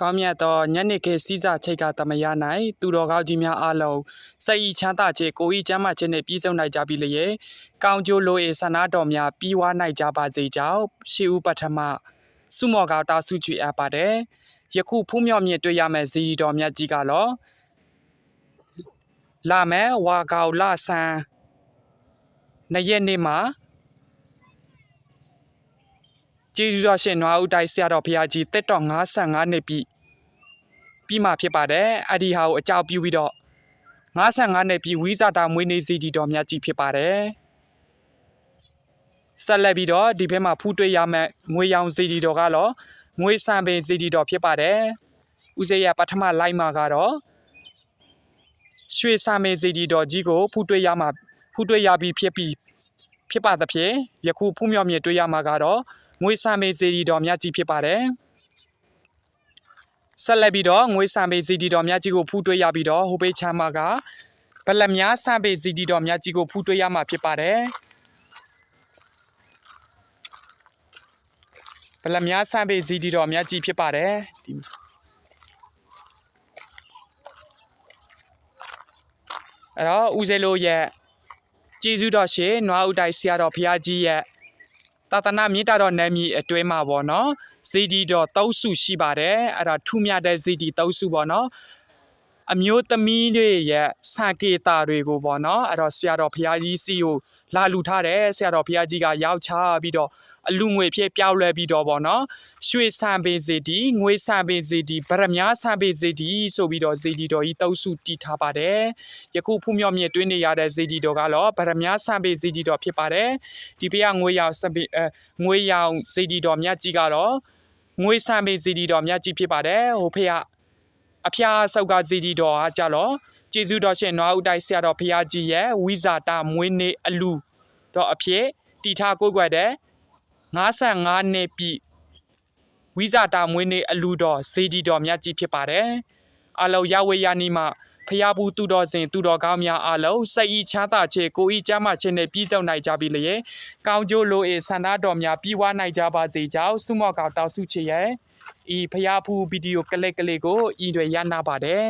ကောင်းမြတ်သောညနေခင်းစည်းစာချိတ်ကသမယ၌သူတော်ကောင်းကြီးများအားလုံးစိတ်ဤချမ်းသာခြင်းကိုယ်ဤကျမ်းမာခြင်းနှင့်ပြည့်စုံနိုင်ကြပြီလျက်ကောင်းကျိုးလို၏ဆန္ဒတော်များပြီးဝါနိုင်ကြပါစေကြောင်းရှေးဥပထမစုမော်ကောက်တာဆုချွေအပ်ပါတယ်ယခုဖူးမြော်မြင့်တွေ့ရမယ့်ဇီတော်မြတ်ကြီးကတော့လာမယ်ဝါကောက်လဆန်းနှစ်ရက်နေ့မှာ ကျေးဇူးတော်ရှင်နွားဦးတိုက်ဆရာတော်ဘုရားကြီးတက်တော်55နှစ်ပြည့်ပြီးမှဖြစ်ပါတယ်အဲ့ဒီဟာကိုအကြောင်းပြုပြီးတော့55နှစ်ပြည့်ဝိဇာတာမွေးနေ့စီတီတော်မြတ်ကြီးဖြစ်ပါတယ်ဆက်လက်ပြီးတော့ဒီဘက်မှာဖူးတွေ့ရမယ့်ငွေရောင်စီတီတော်ကတော့ငွေစံပင်စီတီတော်ဖြစ်ပါတယ်ဦးစေရပထမလိုက်မှာကတော့ရွှေစံပင်စီတီတော်ကြီးကိုဖူးတွေ့ရမှာဖူးတွေ့ရပြီးဖြစ်ပြီးဖြစ်ပါသဖြင့်ယခုဖူးမြော်မြင့်တွေ့ရမှာကတော့ ငွေစံမေစီဒီတော်မြတ်ကြီးဖြစ်ပါတယ်ဆက်လက်ပြီးတော့ငွေစံပေစီဒီတော်မြတ်ကြီးကိုဖူးတွေ့ရပြီးတော့ဟိုဘေးချမ်းမကဗလက်များစံပေစီဒီတော်မြတ်ကြီးကိုဖူးတွေ့ရမှာဖြစ်ပါတယ်ဗလက်များစံပေစီဒီတော်မြတ်ကြီးဖြစ်ပါတယ်ဒီအဲ့တော့ဦးဇေလိုရဲ့ကျေးဇူးတော်ရှင်နွားဦးတိုက်ဆရာတော်ဘုရားကြီးရဲ့ သာသနာမြင့်တာတော်နာမည်အတွင်းမှာပေါ့နော်ဇီဒီတော်၃စုရှိပါတယ်အဲ့ဒါထူးမြတ်တဲ့ဇီဒီ၃စုပေါ့နော်အမျိုးသမီးတွေရဲ့စံကေတာတွေကိုပေါ့နော်အဲ့တော့ဆရာတော်ဘုရားကြီးစီကိုလာလူထားတယ်ဆရာတော်ဘုရားကြီးကရောက်ချပြီးတော့ အလူငွေဖြစ်ပြောင်းလဲပြီးတော့ပေါ့နော်ရွှေဆံပင်ဇီဒီငွေဆံပင်ဇီဒီဗရမ ्या ဆံပင်ဇီဒီဆိုပြီးတော့ဇီဒီတော်ကြီး၃စုတည်ထားပါတယ်ယခုဖူးမြော့မြင့်တွင်းနေရတဲ့ဇီဒီတော်ကတော့ဗရမ ्या ဆံပင်ဇီဒီတော်ဖြစ်ပါတယ်ဒီဘေးကငွေရောင်စပင်အဲငွေရောင်ဇီဒီတော်မြတ်ကြီးကတော့ငွေဆံပေဇီဒီတော်မြတ်ကြီးဖြစ်ပါတယ်ဟိုဖေကအဖျားဆောက်ကဇီဒီတော်ကကြတော့ကျေးဇူးတော်ရှင်နွားဦးတိုက်ဆရာတော်ဖရာကြီးရဲ့ဝိဇာတာမွေးနေ့အလူတော့အဖြစ်တီထားကိုယ်ွယ်တဲ့ 55နှစ်ပြည့်ဝိဇာတာမွေးနေ့အလူတော်ဇီဒီတော်မြတ်ကြီးဖြစ်ပါတယ်အလောရဝေယနီမှာဖျားဘူးသူတော်စင်သူတော်ကောင်းများအလုံးစိတ်ဤချမ်းသာခြင်းကိုဤကျမ်းမာခြင်းနဲ့ပြည့်စုံနိုင်ကြပြီလျက်ကောင်းကျိုးလို၏ဆန္ဒတော်များပြီးဝါနိုင်ကြပါစေကြောင်းဆုမော့ကောင်တောက်ဆုချေရဲ့ဤဖျားဖူးဗီဒီယိုကလစ်ကလေးကိုဤတွေရနာပါတယ်